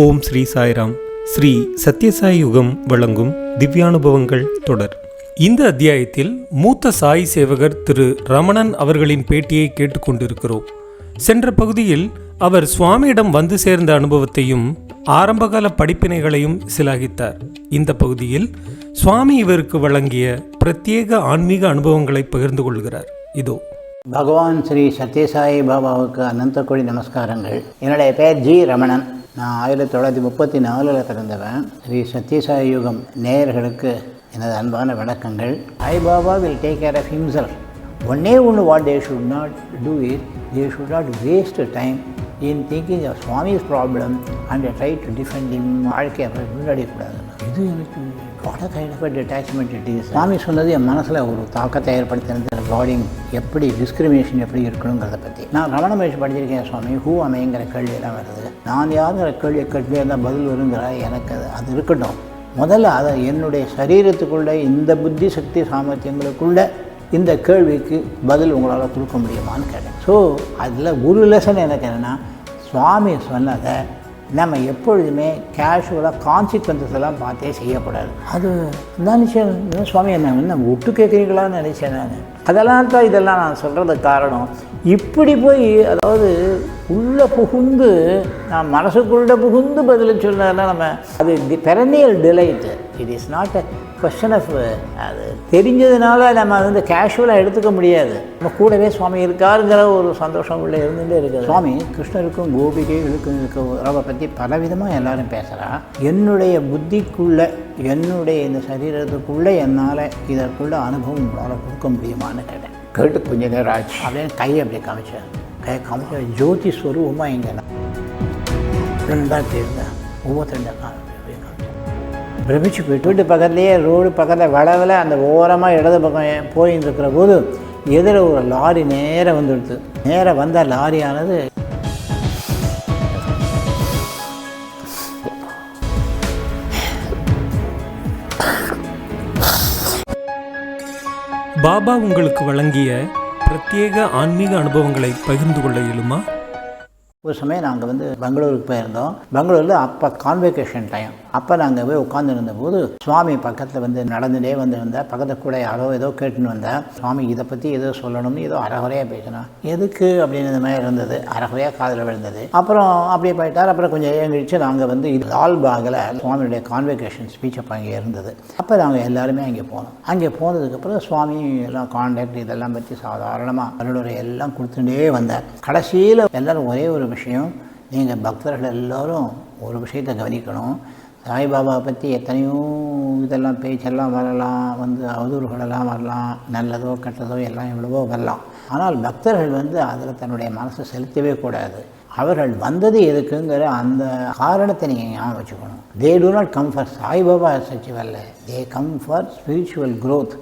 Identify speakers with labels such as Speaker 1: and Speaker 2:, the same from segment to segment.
Speaker 1: ஓம் ஸ்ரீ சாய்ராம். ஸ்ரீ சத்யசாய் யுகம் வழங்கும் திவ்யானுபவங்கள் தொடர். இந்த அத்தியாயத்தில் மூத்த சாய் சேவகர் திரு ரமணன் அவர்களின் பேட்டியை கேட்டுக்கொண்டிருக்கிறோம். சென்ற பகுதியில் அவர் சுவாமியிடம் வந்து சேர்ந்த அனுபவத்தையும் ஆரம்பகால படிப்பினைகளையும் சிலாகித்தார். இந்த பகுதியில் சுவாமி இவருக்கு வழங்கிய பிரத்யேக ஆன்மீக அனுபவங்களை பகிர்ந்து கொள்கிறார். இதோ.
Speaker 2: பகவான் ஸ்ரீ சத்யசாயி பாபாவுக்கு அனந்தக்குடி நமஸ்காரங்கள். என்னுடைய பெயர் ஜி ரமணன். நான் ஆயிரத்தி தொள்ளாயிரத்தி முப்பத்தி நாலில் பிறந்தவன். ஸ்ரீ சத்யசாய் யுகம் நேயர்களுக்கு எனது அன்பான வணக்கங்கள். ஐ Baba will take care of himself. ஒன்னே ஒன்று what they should not do it they should not waste time in thinking of Swami's problem and try to defend in வாழ்க்கை அப்படி முன்னாடி கூடாது. இது எனக்கு what kind of detachment it is Swami சொன்னது என் மனசில் ஒரு தாக்கத்தை ஏற்படுத்தினது. ரிகார்டிங் எப்படி டிஸ்கிரிமினேஷன் எப்படி இருக்கணுங்கிறத பற்றி நான் ரமண மகேஷ் படிச்சிருக்கேன் சுவாமி ஹூ அமைங்கிற கேள்வியெல்லாம் வருது. நான் யாருங்கிற கேள்வியை கேட்டுட்டே இருந்தால் பதில் வருங்கிற எனக்கு அது அது இருக்கட்டும். முதல்ல அதை என்னுடைய சரீரத்துக்குள்ளே இந்த புத்தி சக்தி சாமர்த்தியங்களுக்குள்ள இந்த கேள்விக்கு பதில் உங்களால் கொடுக்க முடியுமான்னு கேட்டேன். ஸோ அதில் ஒரு லெசன் எனக்கு என்னென்னா சுவாமி சொன்னதை நம்ம எப்பொழுதுமே கேஷுவலாக கான்சிக்வன்சஸ் எல்லாம் பார்த்தே செய்யக்கூடாது. அது நினச்சேன் சுவாமி என்ன என்ன விட்டு கேட்குறீங்களான்னு நினச்சேன் நான். அதெல்லாம் தான் இதெல்லாம் நான் சொல்கிறதுக்கு காரணம். இப்படி போய் அதாவது உள்ளே புகுந்து நான் மனசுக்குள்ளே புகுந்து பதில் சொன்னதெல்லாம் நம்ம அது perennial delight it is not a question of அது தெரிஞ்சதுனால நம்ம வந்து கேஷுவலாக எடுத்துக்க முடியாது. நம்ம கூடவே சுவாமி இருக்காருங்கிற ஒரு சந்தோஷம் உள்ள இருந்துகிட்டே இருக்குது. சுவாமி கிருஷ்ணருக்கும் கோபிகைகளுக்கும் இருக்க உறவை பற்றி பலவிதமாக எல்லாரும் பேசுகிறா என்னுடைய புத்திக்குள்ளே என்னுடைய இந்த சரீரத்துக்குள்ளே என்னால் இதற்குள்ள அனுபவம் உங்களால் கொடுக்க முடியுமான்னு கேட்டேன். கேட்டு கொஞ்ச நேரம் ஆச்சு அப்படின்னு கையை அப்படியே காமிச்சேன் கையை காமிச்ச ஜோதி ஸ்வரூபமாக இங்கே ரெண்டாக தெரிந்தேன் ஒவ்வொருத்தருந்த காமிச்சேன் பிரமிச்சு போயிட்டு வீட்டு பக்கத்துலேயே ரோடு பக்கத்தில் வளவில் அந்த ஓரமாக இடது பக்கம் போயின்னு இருக்கிற போது எதிர ஒரு லாரி நேராக வந்துடுது. நேராக வந்த லாரியானது
Speaker 1: பாபா உங்களுக்கு வழங்கிய பிரத்யேக ஆன்மீக அனுபவங்களை பகிர்ந்து கொள்ள இயலுமா?
Speaker 2: ஒரு சமயம் நாங்கள் வந்து பெங்களூருக்கு போயிருந்தோம். பெங்களூரில் அப்போ கான்வெகேஷன் டைம் அப்போ நாங்கள் போய் உட்காந்துருந்த போது சுவாமி பக்கத்தில் வந்து நடந்துகிட்டே வந்து வந்தால் பக்கத்தில் கூட யாரோ ஏதோ கேட்டுன்னு வந்தேன் சுவாமி இதை பற்றி ஏதோ சொல்லணும்னு ஏதோ அறகுறையாக பேசினா எதுக்கு அப்படின்னு மாதிரி இருந்தது. அறகுறையாக காதில் விழுந்தது. அப்புறம் அப்படியே போயிட்டார். அப்புறம் கொஞ்சம் எழுந்திரிச்சு நாங்கள் வந்து இது லால்பாகில் சுவாமியுடைய கான்வெகேஷன் ஸ்பீச் அப்போ அங்கே இருந்தது. அப்போ நாங்கள் எல்லாருமே அங்கே போனோம். அங்கே போனதுக்கப்புறம் சுவாமி எல்லாம் கான்டாக்ட் இதெல்லாம் பற்றி சாதாரணமாக அருளுரை எல்லாம் கொடுத்துட்டே வந்தார். கடைசியில் எல்லோரும் ஒரே ஒரு விஷயம். நீங்கள் பக்தர்கள் எல்லோரும் ஒரு விஷயத்தை கவனிக்கணும். சாய்பாபாவை பற்றி எத்தனையோ இதெல்லாம் பேச்செல்லாம் வரலாம் வந்து அவதூறுகளெல்லாம் வரலாம். நல்லதோ கெட்டதோ எல்லாம் எவ்வளவோ வரலாம். ஆனால் பக்தர்கள் வந்து அதில் தன்னுடைய மனசை செலுத்தவே கூடாது. அவர்கள் வந்தது எதுக்குங்கிற அந்த காரணத்தை நீங்கள் ஞாபகம் வச்சுக்கணும். They do not come for Sai Baba சச்சிவல்ல they come for spiritual growth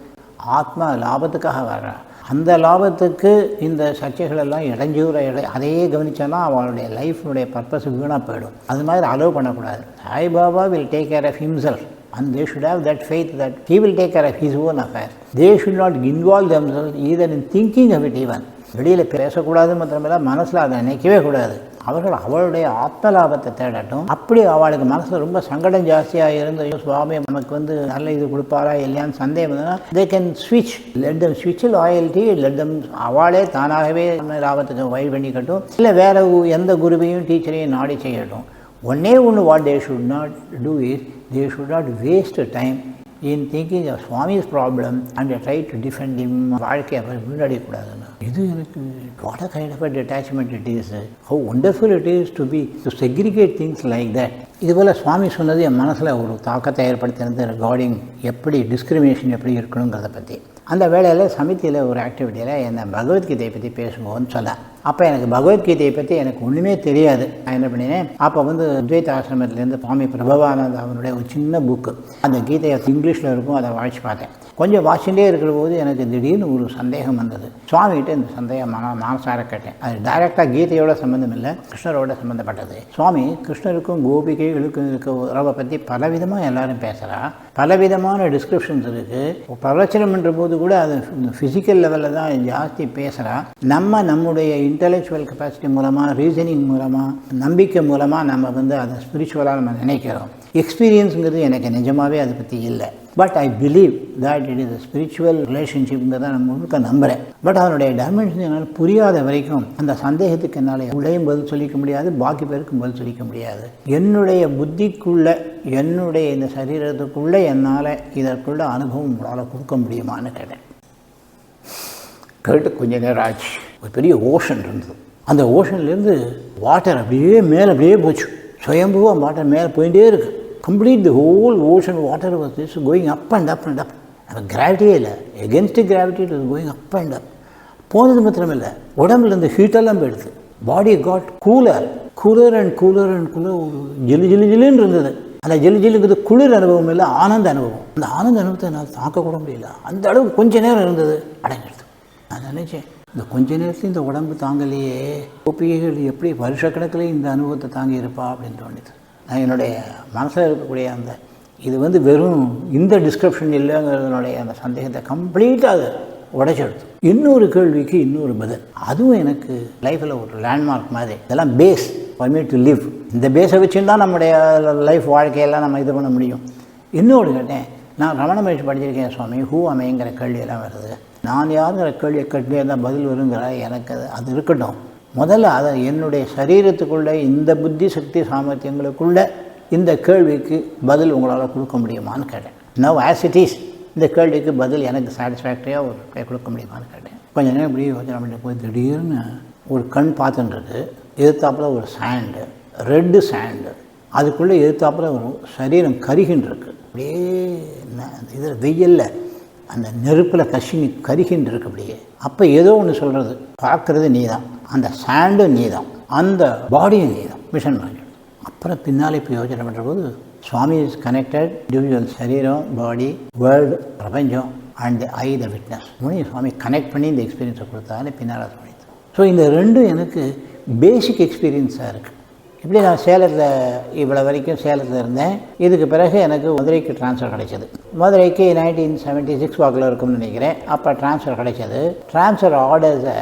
Speaker 2: ஆத்மா லாபத்துக்காக வர்றா அந்த லாபத்துக்கு இந்த சர்ச்சைகளெல்லாம் இடைஞ்சூர இடை அதையே கவனித்தோன்னா அவளுடைய லைஃபினுடைய பர்பஸ் வீணாக போயிடும் அது மாதிரி அலோவ் பண்ணக்கூடாது Sai Baba will take care of himself and they should have that faith that he will take care of his own affair they should not involve them either in thinking of it even வெளியில் பேசக்கூடாது மாத்திரமில்ல மனசில் அதை நினைக்கவே கூடாது அவர்கள் அவளுடைய ஆத்ம லாபத்தை தேடட்டும். அப்படி அவளுக்கு மனசில் ரொம்ப சங்கடம் ஜாஸ்தியாக இருந்து ஐயோ, சுவாமி நமக்கு வந்து நல்ல இது கொடுப்பாரா இல்லையான்னு சந்தேகம் இருந்ததுன்னா தே கேன் ஸ்விட்ச் லெட் தம் ஸ்விட்ச் லாயல்ட்டி லெட் தம் அவளே தானாகவே லாபத்துக்கு வழி பண்ணிக்கட்டும். இல்லை வேற எந்த குருவையும் டீச்சரையும் நாடி செய்யட்டும். ஒன்னே ஒன்று what they should not do is they should not waste time in thinking Swami's problem and try to defend him வாழ்க்கையை அப்புறம் முன்னாடிக்கூடாதுன்னு இது எனக்கு what a kind of a detachment it is how wonderful it is to be to segregate things like that இதுபோல் சுவாமி சொன்னது என் மனசில் ஒரு தாக்கத்தை ஏற்படுத்தினது ரிகார்டிங் எப்படி டிஸ்கிரிமினேஷன் எப்படி இருக்கணுங்கிறத பற்றி அந்த வேளையில் சமித்தியில் ஒரு ஆக்டிவிட்டியில் என்னை பகவத்கீதையை பற்றி பேசுங்கன்னு சொன்னேன் அப்போ எனக்கு பகவத்கீதையை பற்றி எனக்கு ஒன்றுமே தெரியாது. நான் என்ன பண்ணினேன்? அப்போ வந்து அத்வைத ஆசிரமத்துலேருந்து சுவாமி பிரபவானந்த் அவனுடைய ஒரு சின்ன புக்கு அந்த கீதையை இங்கிலீஷில் இருக்கும் அதை வாசித்து பார்த்தேன். கொஞ்சம் வாசிண்டே இருக்கிற போது எனக்கு திடீர்னு ஒரு சந்தேகம் வந்தது. சுவாமிகிட்ட இந்த சந்தேகம் மன மனசார கேட்டேன். அது டைரெக்டாக கீதையோட சம்மந்தம் இல்லை கிருஷ்ணரோட சம்மந்தப்பட்டது சுவாமி கிருஷ்ணருக்கும் கோபிகைகளுக்கும் இருக்க உறவை பற்றி பலவிதமாக எல்லாரும் பேசுகிறா பலவிதமான டிஸ்கிரிப்ஷன்ஸ் இருக்குது பிரவச்சனம்ன்ற போது கூட அது ஃபிசிக்கல் லெவலில் தான் ஜாஸ்தி பேசுகிறா நம்ம நம்முடைய இன்டலெக்சுவல் கெப்பாசிட்டி மூலமாக ரீசனிங் மூலமாக நம்பிக்கை மூலமாக நம்ம வந்து அதை ஸ்பிரிச்சுவலாக நம்ம நினைக்கிறோம். எக்ஸ்பீரியன்ஸுங்கிறது எனக்கு நிஜமாகவே அதை பற்றி இல்லை. But I believe that it is a spiritual ரிலேஷன்ஷிப்ங்கிறத நான் முழுக்க நம்புகிறேன் பட் அதனுடைய டைமென்ஷன் என்னால் புரியாத வரைக்கும் அந்த சந்தேகத்துக்கு என்னால் உள்ளேயும் பதில் சொல்லிக்க முடியாது பாக்கி பேருக்கும் பதில் சொல்லிக்க முடியாது. என்னுடைய புத்திக்குள்ள என்னுடைய இந்த சரீரத்துக்குள்ளே என்னால் இதற்குள்ள அனுபவம் உங்களால் கொடுக்க முடியுமான்னு கேட்டேன். கேட்டு கொஞ்ச நேரம் ஆச்சு. ஒரு பெரிய ஓஷன் இருந்தது. அந்த ஓஷன்லேருந்து வாட்டர் அப்படியே மேலே அப்படியே போச்சு. சுயம்புவாக வாட்டர் மேலே போயிட்டே இருக்குது complete the whole ocean water was is going up and up and up அந்த கிராவிட்டியே இல்லை. Against gravity it is going up and up போனது மாத்திரம் இல்லை உடம்புல இருந்து ஹீட்டெல்லாம் போயிடுது. Body got cooler cooler and cooler and cooler ஒரு ஜிலு ஜிலு ஜிலுன்னு இருந்தது. அந்த ஜிலு ஜிலுங்கிறது குளிர் அனுபவம் இல்லை ஆனந்த அனுபவம். அந்த ஆனந்த அனுபவத்தை என்னால் தாக்க கூட முடியல. அந்த அளவுக்கு கொஞ்ச நேரம் இருந்தது. அடங்கிடுது. நான் நினச்சேன் இந்த கொஞ்ச நேரத்தில் இந்த உடம்பு தாங்கலையே. கோப்பிகைகள் எப்படி வருஷக்கணக்கில் இந்த அனுபவத்தை தாங்கி இருப்பா அப்படின்னு தோணுது. என்னுடைய மனசில் இருக்கக்கூடிய அந்த இது வந்து வெறும் இந்த டிஸ்கிரிப்ஷன் இல்லைங்கிறதுனுடைய அந்த சந்தேகத்தை கம்ப்ளீட்டாக அது உடைச்செடுத்து இன்னொரு கேள்விக்கு இன்னொரு பதில். அதுவும் எனக்கு லைஃப்பில் ஒரு லேண்ட்மார்க் மாதிரி. இதெல்லாம் பேஸ் for டு லிவ் இந்த பேஸை வச்சுன்னு தான் நம்முடைய லைஃப் வாழ்க்கையெல்லாம் நம்ம இது பண்ண முடியும். இன்னொரு கேட்டேன். நான் ரமண மகிழ்ச்சி படிச்சிருக்கேன் சுவாமி. ஹூ அமைங்கிற கேள்வியெல்லாம் வருது. நான் யாருங்கிற கேள்வியை கேட்டே இருந்தால் பதில் வருங்கிற? எனக்கு அது அது இருக்கட்டும். முதல்ல அதை என்னுடைய சரீரத்துக்குள்ளே இந்த புத்தி சக்தி சாமர்த்தியங்களுக்குள்ளே இந்த கேள்விக்கு பதில் உங்களால் கொடுக்க முடியுமான்னு கேட்டேன். நவ் ஆஸ் இட் இஸ் இந்த கேள்விக்கு பதில் எனக்கு சாட்டிஸ்ஃபேக்டரியாக ஒரு கை கொடுக்க முடியுமான்னு கேட்டேன். கொஞ்ச நேரம் இப்படி யோசனை பண்ணிட்டு போய் திடீர்னு ஒரு கண் பார்த்துன்றது எதிர்த்தாப்பில் ஒரு சாண்டு ரெட்டு சாண்டு அதுக்குள்ளே எதிர்த்தாப்பில் ஒரு சரீரம் கருகின்றிருக்கு அப்படியே இதில் வெயிலில் அந்த நெருப்பில் கசினி கருகின்றிருக்கு அப்படியே. அப்போ ஏதோ ஒன்று சொல்கிறது பார்க்குறது நீ தான் அந்த சாண்டும் நீ தான் அந்த பாடியும் நீ தான் மிஷன் மாதிரி அப்புறம் பின்னால் இப்போ யோசனை பண்ணுற போது சுவாமி இஸ் கனெக்டட் இண்டிவிஜுவல் சரீரம் பாடி வேர்ல்டு பிரபஞ்சம் அண்ட் ஐ த விட்னஸ் மூணையும் சுவாமி கனெக்ட் பண்ணி இந்த எக்ஸ்பீரியன்ஸை கொடுத்தாலே பின்னால் தோணிது ஸோ இந்த ரெண்டும் எனக்கு பேசிக் எக்ஸ்பீரியன்ஸாக இருக்குது இப்படி நான் சேலத்தில் இவ்வளோ வரைக்கும் சேலத்தில் இருந்தேன். இதுக்கு பிறகு எனக்கு மதுரைக்கு ட்ரான்ஸ்ஃபர் கிடைச்சது. மதுரைக்கு நைன்டீன் செவன்ட்டி சிக்ஸ் வாக்கில் இருக்கும்னு நினைக்கிறேன். அப்போ ட்ரான்ஸ்ஃபர் கிடைச்சது. ட்ரான்ஸ்ஃபர் ஆர்டர்ஸை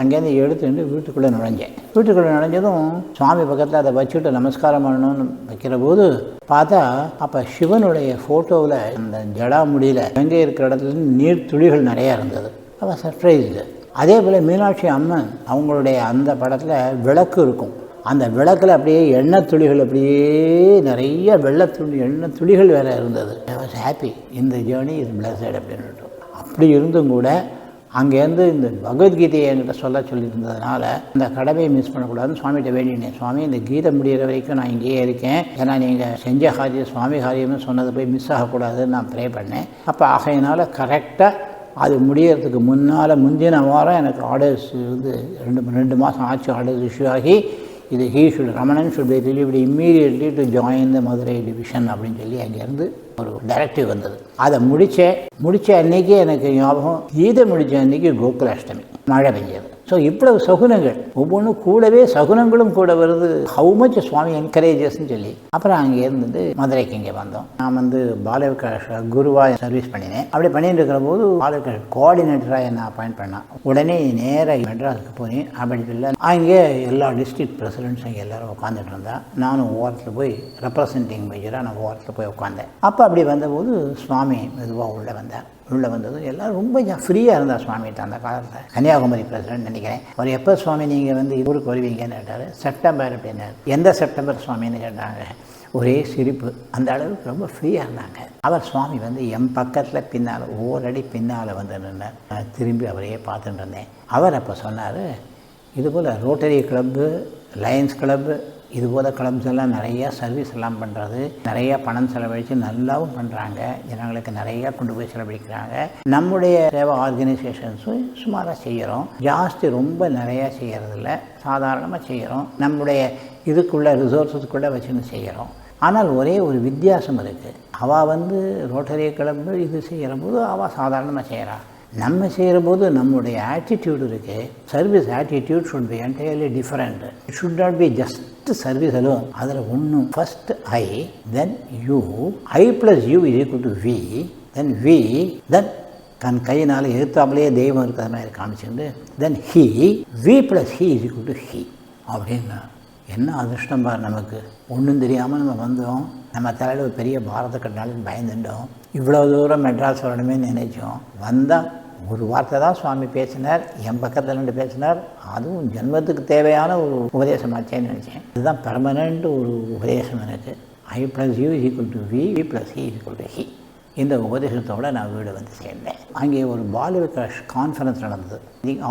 Speaker 2: அங்கேருந்து எடுத்துட்டு வீட்டுக்குள்ளே நுழைஞ்சேன். வீட்டுக்குள்ளே நுழைஞ்சதும் சுவாமி பக்கத்தில் அதை வச்சுட்டு நமஸ்காரம் பண்ணணும்னு வைக்கிற போது பார்த்தா அப்போ சிவனுடைய ஃபோட்டோவில் அந்த ஜடா முடியல எங்கே இருக்கிற இடத்துல நீர் துளிகள் நிறையா இருந்தது. அப்போ சர்ப்ரைஸ்டு அதே போல் மீனாட்சி அம்மன் அவங்களுடைய அந்த படத்தில் விளக்கு இருக்கும். அந்த விளக்கில் அப்படியே எண்ணெய் துளிகள் அப்படியே நிறைய வெள்ளத்துளி எண்ணெய் துளிகள் வேறு இருந்தது. ஐ வாஸ் ஹாப்பி இந்த ஜேர்னி இஸ் பிளஸட் அப்படின்னு அப்படி இருந்தும் கூட அங்கேருந்து இந்த பகவத்கீதையை என்கிட்ட சொல்ல சொல்லியிருந்ததுனால இந்த கடமையை மிஸ் பண்ணக்கூடாதுன்னு சுவாமிகிட்ட வேண்டினேன். சுவாமி இந்த கீதை முடிகிற வரைக்கும் நான் இங்கேயே இருக்கேன். ஏன்னா நீங்கள் செஞ்ச காரியம் சுவாமி காரியம்னு சொன்னது போய் மிஸ் ஆகக்கூடாதுன்னு நான் ப்ரே பண்ணேன். அப்போ ஆகையினால கரெக்டாக அது முடியறதுக்கு முன்னால் முந்தின வாரம் எனக்கு ஆர்டர்ஸ் வந்து ரெண்டு ரெண்டு மாதம் ஆச்சு. ஆர்டர்ஸ் இஷ்யூ ஆகி இது he should Ramanan should be relieved immediately to join the Madurai division அப்படின்னு சொல்லி அங்கேருந்து ஒரு டைரக்டிவ் வந்தது. அதை முடித்தேன் முடித்த அன்னைக்கு எனக்கு ஞாபகம் கீதை முடித்த அன்னைக்கு கோகுலாஷ்டமி மழை பெஞ்சது. ஸோ இவ்வளவு சகுனங்கள். ஒவ்வொன்றும் கூடவே சகுனங்களும் கூட வருது. ஹவு மச் சுவாமி என்கரேஜஸ்ன்னு சொல்லி. அப்புறம் அங்கே இருந்துட்டு மதுரைக்கு இங்கே வந்தோம். நான் வந்து பாலவிகாஷ் குருவாக சர்வீஸ் பண்ணினேன். அப்படி பண்ணிட்டு இருக்கிற போது பாலவிகாஷ் கோஆர்டினேட்டராக என்ன அப்பாயிண்ட் பண்ணான். உடனே நேராக மெட்ராஸுக்கு போனேன். அப்படி இல்லை அங்கே எல்லா டிஸ்ட்ரிக்ட் பிரசிடென்ட்ஸ் அங்கே எல்லாரும் உட்காந்துட்டு இருந்தா. நானும் ஓரத்தில் போய் ரெப்ரசன்டிங் மேஜராக நான் ஓரத்தில் போய் உட்காந்தேன் அப்போ அப்படி வந்தபோது சுவாமி மெதுவாக உள்ளே வந்தேன் உள்ளே வந்ததும் எல்லாம் ரொம்ப ஃப்ரீயாக இருந்தார் சுவாமிகிட்ட அந்த காலத்தில். கன்னியாகுமரி பிரசிடன்ட் நினைக்கிறேன். அவர் எப்போ சுவாமி நீங்கள் வந்து ஊருக்கு வருவீங்கன்னு கேட்டார். செப்டம்பர் அப்படின்னாரு. எந்த செப்டம்பர் சுவாமின்னு கேட்டாங்க. ஒரே சிரிப்பு. அந்த அளவுக்கு ரொம்ப ஃப்ரீயாக இருந்தாங்க. அவர் சுவாமி வந்து என் பக்கத்தில் பின்னால் ஓரடி பின்னால் வந்து நின்னார். நான் திரும்பி அவரையே பார்த்துட்டு இருந்தேன். அவர் அப்போ சொன்னார் இதுபோல் ரோட்டரி கிளப்பு லயன்ஸ் கிளப்பு இது போல் கிளப்ஸ் எல்லாம் நிறையா சர்வீஸ் எல்லாம் பண்ணுறது நிறையா பணம் செலவழித்து நல்லாவும் பண்ணுறாங்க ஜனங்களுக்கு நிறையா கொண்டு போய் செலவழிக்கிறாங்க. நம்முடைய சேவை ஆர்கனைசேஷன்ஸும் சுமாராக செய்கிறோம் ஜாஸ்தி ரொம்ப நிறையா செய்கிறதில்ல சாதாரணமாக செய்கிறோம் நம்முடைய இதுக்குள்ள ரிசோர்ஸஸ்க்குள்ளே வச்சுன்னு செய்கிறோம் ஆனால் ஒரே ஒரு வித்தியாசம் இருக்குது அவள் வந்து ரோட்டரி கிளம்பு இது செய்கிற போது அவள் சாதாரணமாக செய்கிறாள் நம்ம செய்கிற போது நம்முடைய ஆட்டிடியூட் இருக்குது service attitude should be entirely different it should not be just first service alone அதில் ஒன்றும் first I then you I plus you is equal to we then we then தன் கையினால் எதிர்த்தாமலேயே தெய்வம் இருக்கிற மாதிரி காமிச்சுட்டு then he we plus he is equal to he அப்படின்னா என்ன அதிர்ஷ்டம் பார் நமக்கு? ஒன்றும் தெரியாமல் நம்ம வந்தோம் நம்ம தலையில் ஒரு பெரிய பாரத கட்டினாலும் பயந்துட்டோம் இவ்வளோ தூரம் மெட்ராஸ் வரணுமே நினைச்சோம் வந்தால் ஒரு வார்த்தை தான் சுவாமி பேசினார் என் பக்கத்தில் நின்று பேசினார். அதுவும் ஜென்மத்துக்கு தேவையான ஒரு உபதேசமாச்சேன்னு நினச்சேன். இதுதான் பெர்மனண்ட் ஒரு உபதேசம் எனக்கு. I plus you equal to we we plus he equal to he இந்த உபதேசத்தோடு நான் வீடு வந்து சேர்ந்தேன். அங்கே ஒரு பாலிவுட் கான்ஃபரன்ஸ் நடந்தது.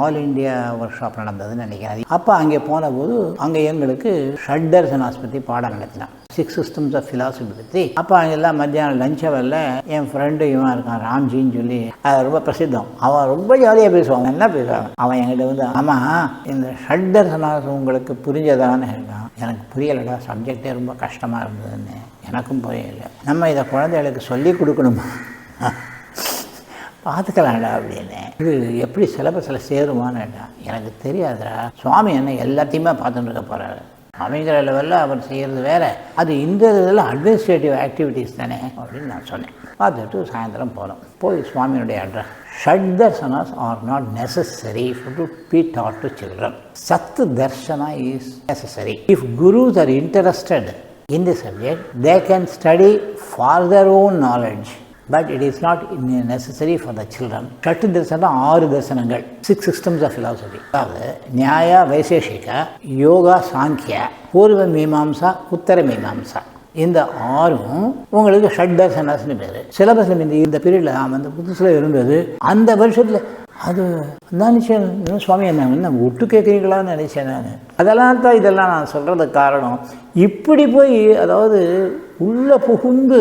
Speaker 2: ஆல் இந்தியா ஒர்க் ஷாப் நடந்ததுன்னு நினைக்கிறேன். அப்போ அங்கே போன போது அங்கே எங்களுக்கு ஷட்டர்சன் ஆஸ்பத்திரி பாடம் நடத்தினான் சிக்ஸ் சிஸ்டம்ஸ் ஆஃப் ஃபிலாசபி பற்றி அப்போ அங்கெல்லாம் மத்தியானம் லஞ்ச் ஹவரில் என் ஃப்ரெண்டு இவன் இருக்கான் ராம்ஜின்னு சொல்லி அது ரொம்ப பிரசித்தம். அவன் ரொம்ப ஜாலியாக பேசுவான். என்ன பேசுவான்? அவன் என்கிட்ட வந்து ஆமாம் இந்த ஷட்டர்சனாஸ் உங்களுக்கு புரிஞ்சதான்னு இருக்கான் எனக்கு புரியலடா சப்ஜெக்டே ரொம்ப கஷ்டமாக இருந்ததுன்னு. எனக்கும் புரியல. நம்ம இதை குழந்தைகளுக்கு சொல்லி கொடுக்கணுமா? பார்த்துக்கலாம்டா அப்படின்னு. இது எப்படி சிலபஸில் சேருமான்னுடா எனக்கு தெரியாதுடா. சுவாமி என்ன எல்லாத்தையுமே பார்த்துட்டு இருக்க போகிறாரு அமைகிற லெவலில் அவர் செய்கிறது வேற. அது இந்த இதில் அட்மினிஸ்ட்ரேட்டிவ் ஆக்டிவிட்டீஸ் தானே அப்படின்னு நான் சொன்னேன். பார்த்துட்டு சாயந்தரம் போகிறோம் போய் சுவாமியினுடைய அட்ரஸ் ஷட் தர்சனாஸ் are not necessary to be taught to children சத்து Darshana is necessary if gurus are interested in the subject they can study for their own knowledge but it is not necessary for the children shut தரிசனம் ஆறு தரிசனங்கள் six systems of philosophy அதாவது நியாய வைசேஷிக யோகா சாங்கிய பூர்வ மீமாம்சா உத்தர மீமாம்சா இந்த ஆறும் உங்களுக்கு ஷட் தர்சனஸ்னு பேர். சிலபஸில் இந்த இந்த பீரியடில் வந்து புதுசில் இருந்தது அந்த வருஷத்தில் அது நினச்சேன் சுவாமி என்ன என்ன விட்டு கேட்குறீங்களான்னு நினச்சேன் நான். அதெல்லாம் தான் இதெல்லாம் நான் சொல்கிறதுக்கு காரணம். இப்படி போய் அதாவது உள்ளே புகுந்து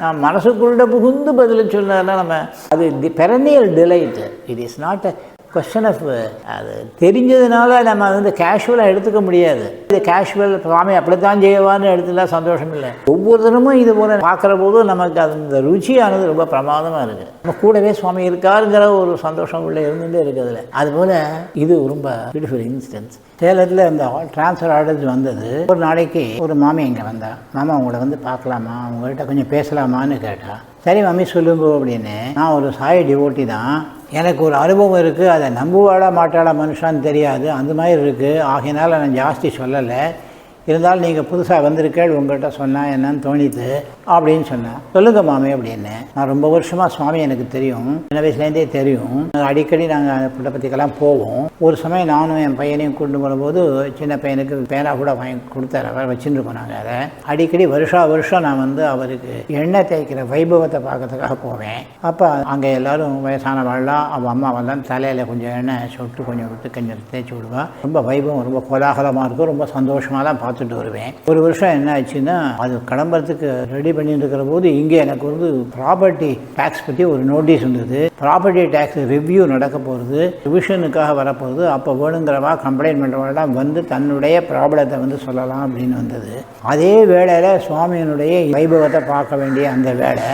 Speaker 2: நான் மனசுக்குள்ளே புகுந்து பதில் சொன்னதெல்லாம் நம்ம அது the perennial delight it is not a question of uh, அது தெரிஞ்சதுனால நம்ம வந்து கேஷுவலாக எடுத்துக்க முடியாது. இது கேஷுவல் சுவாமி அப்படித்தான் செய்வான்னு எடுத்துலாம் சந்தோஷம் இல்லை. ஒவ்வொரு தினமும் இது போல பார்க்குற போது நமக்கு அது இந்த ருச்சியானது ரொம்ப பிரமாதமாக இருக்குது நம்ம கூடவே சுவாமி இருக்காருங்கிற ஒரு சந்தோஷம் உள்ள இருந்துகிட்டே இருக்குதுல அதுபோல் இது ரொம்ப பியூட்டிஃபுல் இன்ஸ்டன்ஸ் சேலத்தில் இந்த ட்ரான்ஸ்ஃபர் ஆர்டர்ஸ் வந்தது. ஒரு நாளைக்கு ஒரு மாமி இங்கே வந்தா மாமா உங்களை வந்து பார்க்கலாமா? உங்கள்கிட்ட கொஞ்சம் பேசலாமான்னு கேட்டா சரி மாமி சொல்லுங்க அப்படின்னு. நான் ஒரு சாய டிவோட்டி தான். எனக்கு ஒரு அனுபவம் இருக்குது அதை நம்புவாளா மாட்டாளா மனுஷான்னு தெரியாது. அந்த மாதிரி இருக்குது ஆகையினால் நான் ஜாஸ்தி சொல்லலை. இருந்தாலும் நீங்கள் புதுசாக வந்திருக்கேள் உங்கள்கிட்ட சொன்னால் என்னன்னு தோணித்து அப்படின்னு சொன்னேன். சொல்லுங்க மாமி அப்படின்னு. நான் ரொம்ப வருஷமாக சுவாமி எனக்கு தெரியும். சின்ன வயசுலேருந்தே தெரியும். அடிக்கடி நாங்கள் புட்டபத்திக்கெல்லாம் போவோம். ஒரு சமயம் நானும் என் பையனையும் கொண்டு வரும்போது சின்ன பையனுக்கு பேனா கூட வாங்கி கொடுத்தாரு. அவர் வச்சுட்டு நாங்கள் அதை. அடிக்கடி வருஷா வருஷம் நான் வந்து அவருக்கு எண்ணெய் தேய்க்கிற வைபவத்தை பார்க்கறதுக்காக போவேன். அப்போ அங்கே எல்லாரும் வயசானவாள்லாம் அவள் அம்மாவெல்லாம் தலையில் கொஞ்சம் எண்ணெய் சொட்டு கொஞ்சம் விட்டு கொஞ்சம் தேய்ச்சி விடுவா. ரொம்ப வைபவம் ரொம்ப கோலாகலமாக இருக்கும். ரொம்ப சந்தோஷமாக தான் பார்த்துட்டு வருவேன். ஒரு வருஷம் என்ன ஆச்சுன்னா அது கிளம்புறதுக்கு ரெடி பண்ணிட்டு இருக்கிற போது இங்கே எனக்கு வந்து ப்ராப்பர்ட்டி டேக்ஸ் பற்றி ஒரு நோட்டீஸ் வந்தது. ப்ராப்பர்ட்டி டேக்ஸ் ரிவ்யூ நடக்க போகிறது ரிவிஷனுக்காக வரப்போகுது. அப்போ வேணுங்கிறவா கம்ப்ளைண்ட் பண்ணுறவங்களாம் வந்து தன்னுடைய ப்ராப்ளத்தை வந்து சொல்லலாம் அப்படின்னு வந்தது. அதே வேளையில் சுவாமியினுடைய வைபவத்தை பார்க்க வேண்டிய அந்த வேலை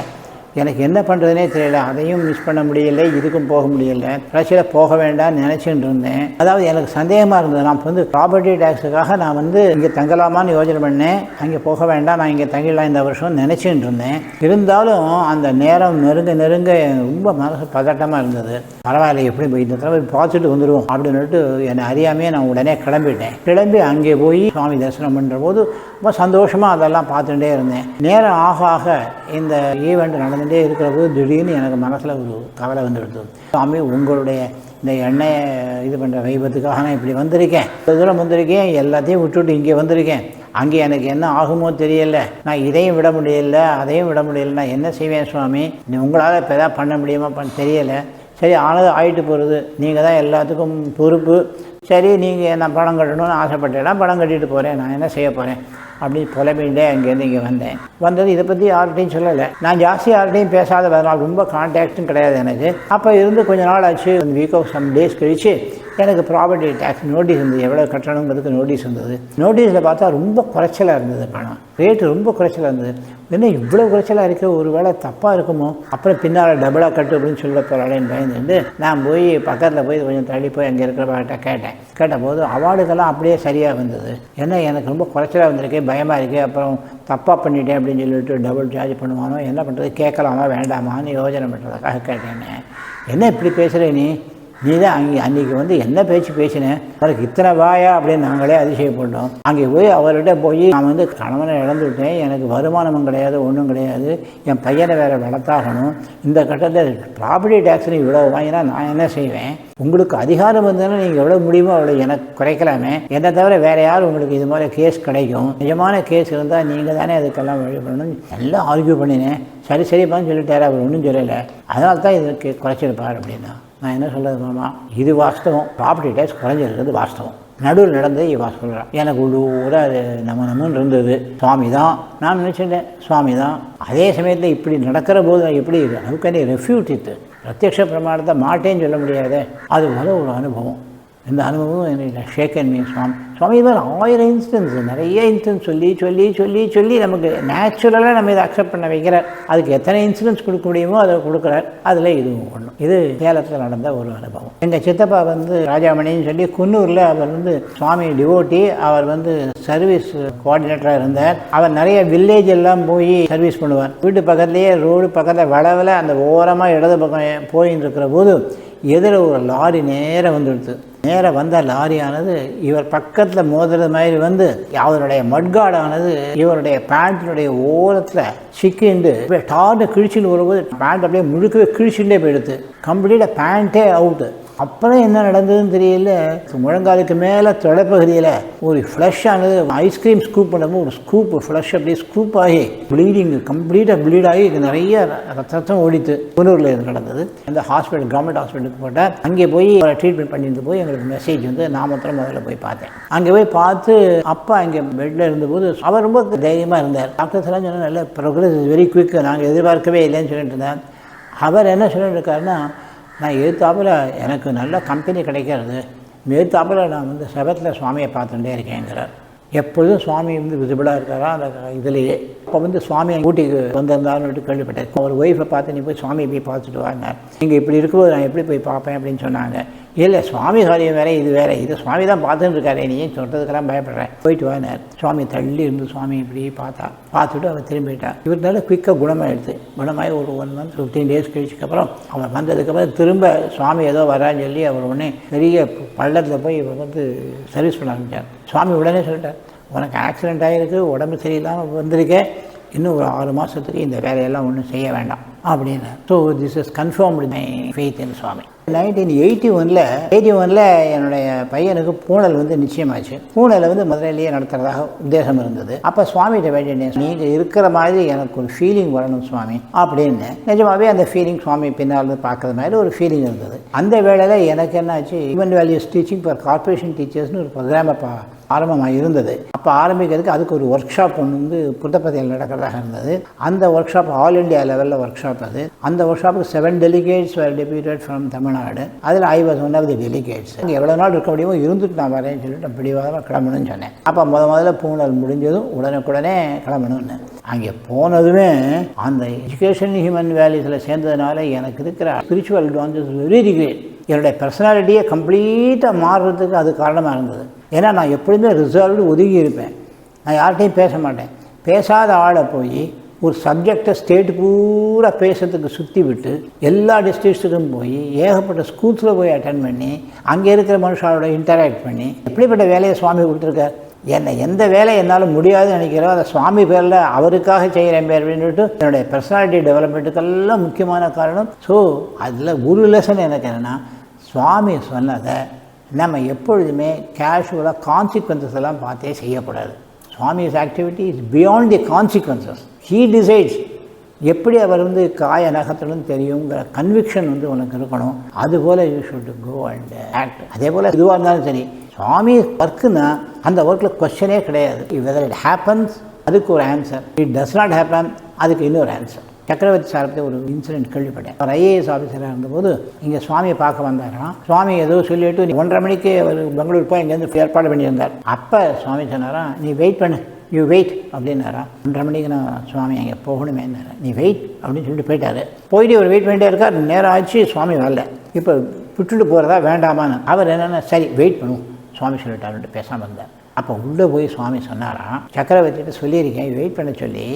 Speaker 2: எனக்கு என்ன பண்ணுறதுனே தெரியல. அதையும் மிஸ் பண்ண முடியல இதுக்கும் போக முடியல. கடைசியில் போக வேண்டாம்னு நினச்சிட்டு இருந்தேன். அதாவது எனக்கு சந்தேகமாக இருந்தது. நான் வந்து ப்ராப்பர்ட்டி டேக்ஸுக்காக நான் வந்து இங்கே தங்கலாமான்னு யோசனை பண்ணேன். அங்கே போக வேண்டாம் நான் இங்கே தங்கிடலாம் இந்த வருஷம் நினச்சிட்டு இருந்தேன். இருந்தாலும் அந்த நேரம் நெருங்க நெருங்க ரொம்ப மனசு பதட்டமாக இருந்தது. பரவாயில்ல எப்படி போய் இந்த தடவை பார்த்துட்டு வந்துடுவோம் அப்படின்னுட்டு என்னை அறியாமையே நான் உடனே கிளம்பிட்டேன். கிளம்பி அங்கே போய் சுவாமி தரிசனம் பண்ணுற போது ரொம்ப சந்தோஷமாக அதெல்லாம் பார்த்துட்டே இருந்தேன். நேரம் ஆக ஆக இந்த ஈவெண்ட் நடந்துகிட்டே இருக்கிற போது திடீர்னு எனக்கு மனசில் ஒரு கவலை வந்துடுது சுவாமி உங்களுடைய இந்த எண்ணெயை இது பண்ணுற வைபத்துக்காக நான் இப்படி வந்திருக்கேன். இவ்வளவு தூரம் வந்திருக்கேன் எல்லாத்தையும் விட்டுட்டு இங்கே வந்திருக்கேன். அங்கே எனக்கு என்ன ஆகுமோ தெரியல. நான் இதையும் விட முடியல அதையும் விட முடியல. நான் என்ன செய்வேன் சுவாமி? நீ உங்களால் இப்போ எதாவது பண்ண முடியுமா? பண்ண தெரியலை. சரி ஆனது ஆகிட்டு போகிறது நீங்கள் தான் எல்லாத்துக்கும் பொறுப்பு. சரி நீங்கள் நான் பணம் கட்டணும்னு ஆசைப்பட்டேன்னா பணம் கட்டிட்டு போகிறேன் நான் என்ன செய்ய போகிறேன் அப்படின்னு புலம்பிகிட்டே அங்கேருந்து இங்கே வந்தேன். வந்தது இதை பற்றி யார்கிட்டையும் சொல்லலை. நான் ஜாஸ்தி யார்கிட்டையும் பேசாத அதனால் ரொம்ப கான்டாக்டும் கிடையாது எனக்கு. அப்போ இருந்து கொஞ்ச நாள் ஆச்சு. வீக் ஆஃப் சம் டேஸ் கழிச்சு எனக்கு ப்ராப்பர்ட்டி டேக்ஸ் நோட்டீஸ் இருந்தது. எவ்வளோ கட்டணுங்கிறதுக்கு நோட்டீஸ் இருந்தது நோட்டீஸில் பார்த்தா ரொம்ப குறைச்சலாக இருந்தது பணம். ரேட்டு ரொம்ப குறைச்சலாக இருந்தது. என்ன இவ்வளோ குறைச்சலாக இருக்க? ஒரு வேளை தப்பாக இருக்குமோ? அப்புறம் பின்னால் டபுளாக கட்டு அப்படின்னு சொல்ல போகிறாளேன்னு பயந்துட்டு நான் போய் பக்கத்தில் போய் கொஞ்சம் தள்ளி போய் அங்கே இருக்கிறவர்கிட்ட கேட்டேன். கேட்டபோது அவார்டுக்கெல்லாம் அப்படியே சரியாக வந்தது. ஏன்னா எனக்கு ரொம்ப குறைச்சலாக வந்திருக்கு பயமாக இருக்குது அப்புறம் தப்பாக பண்ணிட்டேன் அப்படின்னு சொல்லிட்டு டபுள் சார்ஜ் பண்ணுவானோ என்ன பண்ணுறது கேட்கலாமா வேண்டாமான்னு யோஜனை பண்ணுறதுக்காக கேட்டேன். என்ன இப்படி பேசுகிற நீ? நீ தான் அங்கே அன்றைக்கி வந்து என்ன பேச்சு பேசினேன் அவருக்கு இத்தனை வாயா அப்படின்னு நாங்களே அதிசயப்பட்டோம் அங்கே போய் அவர்கிட்ட போய் நான் வந்து கணவனை இழந்துவிட்டேன் எனக்கு வருமானமும் கிடையாது ஒன்றும் கிடையாது. என் பையனை வேறு வளர்த்தாகணும். இந்த கட்டத்தில் ப்ராப்பர்ட்டி டேக்ஸ்னு இவ்வளோ வாங்கினா நான் என்ன செய்வேன்? உங்களுக்கு அதிகாரம் வந்ததுன்னா நீங்கள் எவ்வளோ முடியுமோ அவ்வளோ எனக்கு குறைக்கலாமே. என்னை தவிர வேறு யார் உங்களுக்கு இது மாதிரி கேஸ் கிடைக்கும்? நிஜமான கேஸ் இருந்தால் நீங்கள் தானே அதுக்கெல்லாம் வழி பண்ணணும். எல்லாம் ஆர்கியூ பண்ணினேன். சரி சரிப்பான்னு சொல்லிட்டாரு. அவர் ஒன்றும் சொல்லலை. அதனால தான் இதுக்கு குறைச்சிருப்பார் அப்படின்னா. நான் என்ன சொல்கிறது மாமா? இது வாஸ்தவம். ப்ராப்பர்ட்டி டேக்ஸ் குறைஞ்சிருக்கிறது வாஸ்தவம். நடுவில் நடந்தது இவா சொல்கிறான் எனக்கு உள்ளூர அது நம்ம நம்மன்னு இருந்தது. சுவாமி தான். நான் நினச்சிட்டேன் சுவாமி தான். அதே சமயத்தில் இப்படி நடக்கிற போது நான் எப்படி அதுக்கான ரெஃப்யூட் இது பிரத்யக்ஷ பிரமாணத்தை மாட்டேன்னு சொல்ல முடியாதே. அது போல ஒரு அனுபவம். இந்த அனுபவம் என்னை ஷேக்கன் மீ சுவாமி சுவாமி இது ஆயிரம் இன்ஸ்டன்ஸ் நிறைய இன்ஸ்டன்ஸ் சொல்லி சொல்லி சொல்லி சொல்லி நமக்கு நேச்சுரலாக நம்ம இதை அக்செப்ட் பண்ண வைக்கிறார். அதுக்கு எத்தனை இன்சூரன்ஸ் கொடுக்க முடியுமோ அதை கொடுக்குறார். அதில் இதுவும் ஒன்று இது சேலத்தில் நடந்த ஒரு அனுபவம். எங்கள் சித்தப்பா வந்து ராஜாமணின்னு சொல்லி குன்னூரில் அவர் வந்து சுவாமி டிவோட்டி அவர் வந்து சர்வீஸ் கோஆர்டினேட்டராக இருந்தார். அவர் நிறைய வில்லேஜ் எல்லாம் போய் சர்வீஸ் பண்ணுவார். வீட்டு பக்கத்துலேயே ரோடு பக்கத்தில் வளவில் அந்த ஓரமாக இடது பக்கம் போயின்னு இருக்கிற போது எதிர ஒரு லாரி நேரம் வந்துடுது. நேராக வந்த லாரியானது இவர் பக்கத்தில் மோதுறது மாதிரி வந்து அவருடைய மட்காடானது இவருடைய பேண்ட்டினுடைய ஓரத்தில் சிக்கிண்டு டார்னு கிழிச்சின்னு வரும்போது பேண்ட் அப்படியே முழுக்கவே கிழிச்சுட்டே போயிடுது. கம்ப்ளீட்டாக பேண்ட்டே அவுட்டு. அப்புறம் என்ன நடந்ததுன்னு தெரியல. முழங்காலுக்கு மேலே தொடப்பகுதியில் ஒரு ஃப்ளஷ் ஆனது ஐஸ்கிரீம் ஸ்கூப் பண்ணும்போது ஒரு ஸ்கூப் ஃப்ளஷ் அப்படியே ஸ்கூப் ஆகி ப்ளீடிங் கம்ப்ளீட்டாக ப்ளீட் ஆகி இது நிறைய ரத்தம் ஓடித்து குன்னூரில் இது நடந்தது. அந்த ஹாஸ்பிட்டல் கவர்மெண்ட் ஹாஸ்பிட்டலுக்கு போட்டால் அங்கே போய் ட்ரீட்மெண்ட் பண்ணிட்டு போய் எங்களுக்கு மெசேஜ் வந்து நான் மாத்திரம் முதல்ல போய் பார்த்தேன். அங்கே போய் பார்த்து அப்பா அங்கே பெட்டில் இருந்தபோது அவர் ரொம்ப தைரியமாக இருந்தார். டாக்டர்ஸ் எல்லாம் சொன்னால் நல்ல ப்ரோக்ரஸ் வெரி குவிக் நாங்கள் எதிர்பார்க்கவே இல்லைன்னு சொல்லிட்டு இருந்தேன் அவர் என்ன சொல்லிட்டு இருக்காருன்னா நான் எதிர்த்தாப்பில் எனக்கு நல்ல கம்பெனி கிடைக்கிறது. எதிர்த்தாப்பில் நான் வந்து சபத்தில் சுவாமியை பார்த்துட்டே இருக்கேங்கிறார் எப்பொழுதும் சுவாமி வந்து விசிபிளாக இருக்காரா? அந்த இதுலேயே. இப்போ வந்து சுவாமி ஊட்டிக்கு வந்திருந்தாருன்னு கேள்விப்பட்டேன். ஒரு ஒய்ஃபை பார்த்து நீ போய் சுவாமியை போய் பார்த்துட்டு வாங்க. நீங்கள் இப்படி இருக்கும்போது நான் எப்படி போய் பார்ப்பேன்? அப்படின்னு சொன்னாங்க. இல்லை சுவாமி காரியம் வேற இது வேற. இது சுவாமி தான் பார்த்துட்டு இருக்காரு நீ ஏன் சொல்கிறதுக்கெல்லாம் பயப்படுறேன் போயிட்டு வாங்கினார் சுவாமி தள்ளி இருந்து சுவாமி இப்படி பார்த்தா. பார்த்துட்டு அவர் திரும்பிட்டார் இவர்னால குயிக்காக குணமாயிடுது. குணமாகி ஒரு ஒன் மந்த் ஃபிஃப்டீன் டேஸ் கழிச்சுக்கப்புறம் அவர் வந்ததுக்கப்புறம் திரும்ப சுவாமி ஏதோ வரான்னு சொல்லி அவர் உடனே பெரிய பள்ளத்தில் போய் இவர் வந்து சர்வீஸ் பண்ண ஆரம்பித்தார் சுவாமி உடனே சொல்லிட்டார் உனக்கு ஆக்சிடென்ட் ஆகிருக்கு உடம்பு சரியில்லாமல் வந்திருக்கேன் இன்னும் ஒரு ஆறு மாதத்துக்கு இந்த வேலையெல்லாம் ஒன்றும் செய்ய வேண்டாம். அப்படின்னு so this is confirmed my faith in Swami. Nineteen eighty ஒனில் எயிட்டி ஒனில் என்னுடைய பையனுக்கு பூனல் வந்து நிச்சயமாச்சு. பூனலை வந்து மதுரையிலேயே நடத்துறதாக உத்தேசம் இருந்தது. அப்போ சுவாமிகிட்ட வேண்டிய நீங்கள் இருக்கிற மாதிரி எனக்கு ஒரு ஃபீலிங் வரணும் சுவாமி அப்படின்னு. நிஜமாவே அந்த ஃபீலிங் சுவாமி பின்னால் வந்து பார்க்குற மாதிரி ஒரு ஃபீலிங் இருந்தது. அந்த வேளையில் எனக்கு என்னாச்சு human values teaching for corporation டீச்சர்ஸ்னு ஒரு ப்ரோக்ராம் பா ஆரம்பமாக இருந்தது. அப்போ ஆரம்பிக்கிறதுக்கு அதுக்கு ஒரு ஒர்க் ஷாப் ஒன்று வந்து புத்தப்பதியில் நடக்கிறதாக இருந்தது. அந்த ஒர்க் ஷாப் ஆல் இண்டியா லெவலில் ஒர்க் ஷாப் அது. அந்த ஒர்க் ஷாப்புக்கு seven delegates were deputed from Tamil Nadu அதில் I was one of the delegates இங்கே எவ்வளோ நாள் இருக்க முடியுமோ இருந்துட்டு நான் வரேன்னு சொல்லிட்டு நான் பிடிவாதமாக கிளம்பணும்னு சொன்னேன். அப்போ முத முதல்ல பூனல் முடிஞ்சதும் உடனுக்குடனே கிளம்பணும்னு. அங்கே போனதுமே அந்த எஜுகேஷன் ஹியூமன் வேல்யூஸில் சேர்ந்ததுனால எனக்கு இருக்கிற ஸ்பிரிச்சுவல் அட்வான்சஸ் வெரி ரிக்ரேட் என்னுடைய பர்சனாலிட்டியை கம்ப்ளீட்டாக மாறுறதுக்கு அது காரணமாக இருந்தது. ஏன்னா நான் எப்பொழுதுமே ரிசர்வ்டு ஒதுங்கி இருப்பேன். நான் யார்கிட்டையும் பேச மாட்டேன். பேசாத ஆளை போய் ஒரு சப்ஜெக்டை ஸ்டேட் பூரா பேசுறதுக்கு சுற்றி விட்டு எல்லா டிஸ்ட்ரிக்ஸுக்கும் போய் ஏகப்பட்ட ஸ்கூல்ஸில் போய் அட்டன் பண்ணி அங்கே இருக்கிற மனுஷாவோட இன்டராக்ட் பண்ணி எப்படிப்பட்ட வேலையை சுவாமி கொடுத்துருக்கார்? என்னை எந்த வேலை என்னால் முடியாதுன்னு நினைக்கிறோ அதை சுவாமி பேரில் அவருக்காக செய்கிறேன் பேர் அப்படின்ட்டு என்னுடைய பர்சனாலிட்டி டெவலப்மெண்ட்டுக்கெல்லாம் முக்கியமான காரணம். ஸோ அதில் ஒரு லெசன் எனக்கு என்னென்னா சுவாமி சொன்னதை நம்ம எப்பொழுதுமே கேஷுவலாக கான்சிக்வன்சஸ் எல்லாம் பார்த்தே செய்யக்கூடாது. Swami's activity is beyond the consequences he decides எப்படி அவர் வந்து காய நகத்துடன் தெரியுங்கிற கன்விக்ஷன் வந்து உனக்கு இருக்கணும். அதுபோல் you should go and act அதே போல் இதுவாக இருந்தாலும் சரி சுவாமி ஒர்க்குன்னா அந்த ஒர்க்கில் கொஸ்டனே கிடையாது. வெதர் இட் ஹேப்பன்ஸ் அதுக்கு ஒரு answer it does not happen அதுக்கு இன்னொரு ஆன்சர் சக்கரவர்த்தி சார் பற்றி ஒரு இன்சிடென்ட் கேள்விப்பட்டேன். அவர் ஐஏஎஸ் ஆஃபீஸராக இருந்தபோது இங்கே சுவாமியை பார்க்க வந்தாராம். சுவாமி ஏதோ சொல்லிட்டு நீ ஒன்றரை மணிக்கு அவர் பெங்களூர் போய் இங்கேருந்து ஏற்பாடு பண்ணியிருந்தார். அப்போ சுவாமி சொன்னாராம் நீ வெயிட் பண்ணு. யூ வெயிட் அப்படின்னாராம். ஒன்றரை மணிக்கு நான் சுவாமி அங்கே போகணுமேன்னாரு நீ வெயிட் அப்படின்னு சொல்லிட்டு போயிட்டாரு. போயிட்டு அவர் வெயிட் பண்ணிட்டே இருக்கார். நேரம் ஆச்சு சுவாமி வரல. இப்போ விட்டுட்டு போகிறதா வேண்டாமான்னு. அவர் என்னென்ன சரி வெயிட் பண்ணுவோம். சுவாமி சொல்லிட்டாருன்ட்டு பேசாமல் இருந்தார். அப்போ உள்ளே போய் சுவாமி சொன்னாராம் சக்கரவர்த்திகிட்ட சொல்லியிருக்கேன். வெயிட் பண்ண சொல்லி.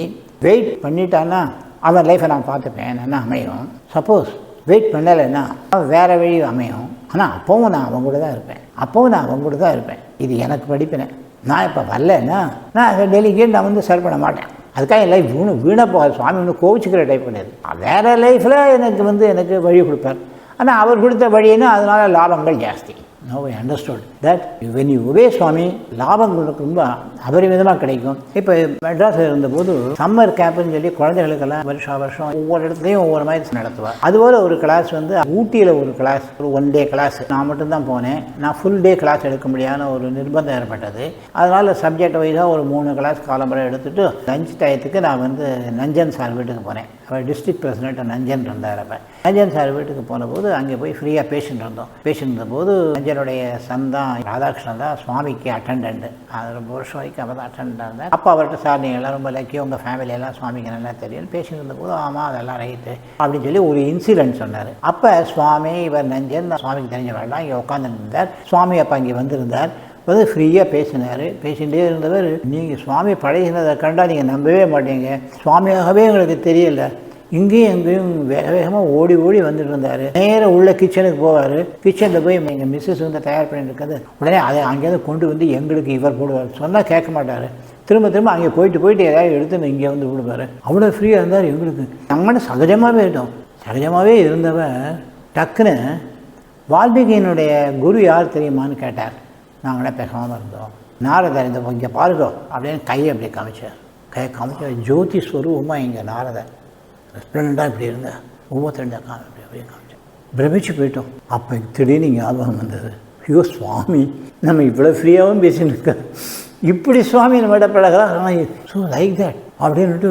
Speaker 2: வெயிட் பண்ணிட்டான்னா அவன் லைஃப்பை நான் பார்த்துப்பேன். என்ன அமையும்? சப்போஸ் வெயிட் பண்ணலைன்னா அவன் வேறு வழி அமையும். ஆனால் அப்போவும் நான் அவங்க கூட தான் இருப்பேன். அப்போவும் நான் அவங்க கூட தான் இருப்பேன். இது எனக்கு படிப்பினேன் நான் இப்போ வரலன்னா நான் டெலிகேட் நான் வந்து சரி பண்ண மாட்டேன். அதுக்காக என் லைஃப் வீணு வீணாக போகாது. சுவாமி ஒன்று கோவிச்சுக்கிற டைப் கிடையாது வேறு லைஃப்பில் எனக்கு வந்து எனக்கு வழி கொடுப்பார். ஆனால் அவர் கொடுத்த வழின்னா அதனால் லாபங்கள் ஜாஸ்தி. No I understood that when you உபே சுவாமி லாபங்களுக்கு ரொம்ப அபரிமிதமாக கிடைக்கும். இப்போ மெட்ராஸில் இருந்தபோது சம்மர் கேம்ப்னு சொல்லி குழந்தைகளுக்கெல்லாம் வருஷம் வருஷம் ஒவ்வொரு இடத்துலையும் ஒவ்வொரு மாதிரி நடத்துவார். அதுபோல் ஒரு கிளாஸ் வந்து ஊட்டியில் ஒரு கிளாஸ் ஒரு ஒன் டே கிளாஸ் நான் மட்டும்தான் போனேன். நான் ஃபுல் டே கிளாஸ் எடுக்க முடியாத ஒரு நிர்பந்தம் ஏற்பட்டது. அதனால் சப்ஜெக்ட் வைஸாக ஒரு மூணு கிளாஸ் காலம்பரம் எடுத்துட்டு லஞ்ச் டயத்துக்கு நான் வந்து நஞ்சன் சார் வீட்டுக்கு போனேன். அவர் டிஸ்ட்ரிக்ட் பிரசிடென்ட் நஞ்சன் இருந்தார் அப்போ. நஞ்சன் சார் வீட்டுக்கு போனபோது அங்கே போய் ஃப்ரீயாக பேஷண்ட் இருந்தோம். பேஷண்ட் இருந்தபோது நஞ்சனுடைய சந்தான் ராதாகிருஷ்ணன் தான் சுவாமிக்கு அட்டண்டன்ட் அது ரொம்ப வருஷம் வரைக்கும் அவர் தான் அட்டண்டன்ட் இருந்தார். அப்போ அவர்கிட்ட சார் நீங்கள் எல்லாம் ரொம்ப லக்கி உங்கள் ஃபேமிலியெல்லாம் சுவாமிக்கு நல்லா தெரியும். பேஷண்ட் இருந்தபோது ஆமாம் அதெல்லாம் ரைட்டு அப்படின்னு சொல்லி ஒரு இன்சிடென்ட் சொன்னார். அப்போ சுவாமி இவர் நஞ்சன் சுவாமிக்கு தெரிஞ்சவரெல்லாம் இங்கே உட்காந்துருந்தார் சுவாமி அப்போ இங்கே வந்திருந்தார். வந்து ஃப்ரீயாக பேசினார். பேசிகிட்டே இருந்தவர் நீங்கள் சுவாமி பழகினதை கண்டால் நீங்கள் நம்பவே மாட்டீங்க. சுவாமியாகவே எங்களுக்கு தெரியலை. இங்கேயும் எங்கேயும் வேக வேகமாக ஓடி ஓடி வந்துட்டு இருந்தார். நேராக உள்ள கிச்சனுக்கு போவார். கிச்சனில் போய் எங்கள் மிஸ்ஸஸ் வந்து தயார் பண்ணிட்டு இருக்கிறது உடனே அதை அங்கேருந்து கொண்டு வந்து எங்களுக்கு இவர் போடுவார். சொன்னால் கேட்க மாட்டார். திரும்ப திரும்ப அங்கே போயிட்டு போயிட்டு ஏதாவது எடுத்து இங்கே வந்து விடுவார். அவ்வளோ ஃப்ரீயாக இருந்தார் எங்களுக்கு நம்மகிட்ட சகஜமாகவே இருந்தோம் சகஜமாகவே இருந்தவன் டக்குன்னு வால்மீகியினுடைய குரு யார் தெரியுமான்னு கேட்டார். நாங்களே பேசாமல் இருந்தோம். நாரதர் இந்த இங்கே பாருங்க அப்படின்னு கையை அப்படியே காமிச்சார். கையை காமிச்சார். ஜோதி ஸ்வரூபமாக இங்கே நாரதர் ஸ்ப்ளண்டாக இப்படி இருந்தேன் ஒவ்வொருத்தருந்தா காமி அப்படி அப்படியே காமிச்சேன். பிரமிச்சு போயிட்டோம். அப்போ திடீர்னு ஞாபகம் வந்தது ஐயோ சுவாமி நம்ம இவ்வளோ ஃப்ரீயாகவும் பேசின்னு இருக்க. இப்படி சுவாமி நம்மகிட்ட பழகிறா ஸோ லைக் தட் அப்படின்னுட்டு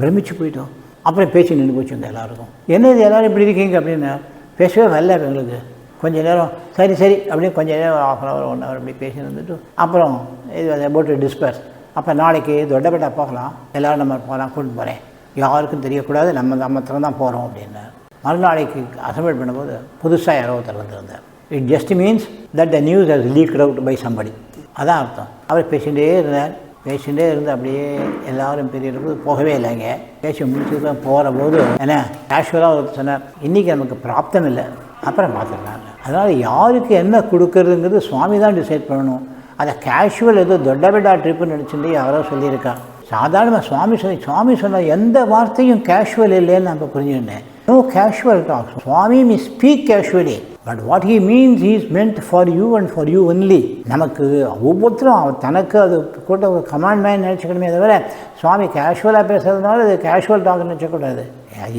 Speaker 2: பிரமிச்சு போயிட்டோம். அப்புறம் பேச்சு நின்று போச்சு இந்த எல்லாருக்கும். என்ன இது எல்லோரும் இப்படி இருக்கீங்க அப்படின்னு பேசவே வரல எங்களுக்கு. கொஞ்சம் நேரம் சரி சரி அப்படியே கொஞ்ச நேரம் half an hour one hour அப்படி பேசி இருந்துட்டு அப்புறம் இது போட்டு டிஸ்பர்ஸ் அப்போ நாளைக்கு தொட்டப்பட்டா போகலாம். எல்லோரும் நம்ம போகலாம் கூட்டிட்டு போகிறேன் யாருக்கும் தெரியக்கூடாது நம்ம நம்ம தான் போகிறோம் அப்படின்னார் மறுநாளைக்கு அசம்பிள் பண்ணும்போது புதுசாக யாரோ திறந்துருந்தார் it just means that the news has leak out by somebody அதான் அர்த்தம். அவர் பேசிகிட்டே இருந்தார். பேசிகிட்டே இருந்து அப்படியே எல்லாரும் பெரிய போகவே இல்லைங்க. பேசி முடிச்சுட்டு போகிற போது என்ன கேஷுவலாக ஒரு சொன்னார் இன்றைக்கி நமக்கு பிராப்தம் இல்லை. அப்புறம் பார்த்துக்கலாம். அதனால் யாருக்கு என்ன கொடுக்கறதுங்கிறது சுவாமி தான் டிசைட் பண்ணணும். அதை கேஷுவல் ஏதோ தொட்டபெட்டா ட்ரிப்புன்னு நினச்சிட்டு யாரோ சொல்லியிருக்கா. சாதாரணமாக சுவாமி சொல்லி சுவாமி சொன்ன எந்த வார்த்தையும் கேஷுவல் இல்லைன்னு நான் இப்போ புரிஞ்சுக்கிட்டேன். No casual talk Swami me speak casually but what he means is meant for you and for you only நமக்கு ஒவ்வொருத்தரும் அவர் தனக்கு அது கூட ஒரு கமாண்ட் மேன் நினச்சிக்கணுமே தவிர சுவாமி கேஷுவலாக பேசுறதுனால அது casual talk நினச்சக்கூடாது.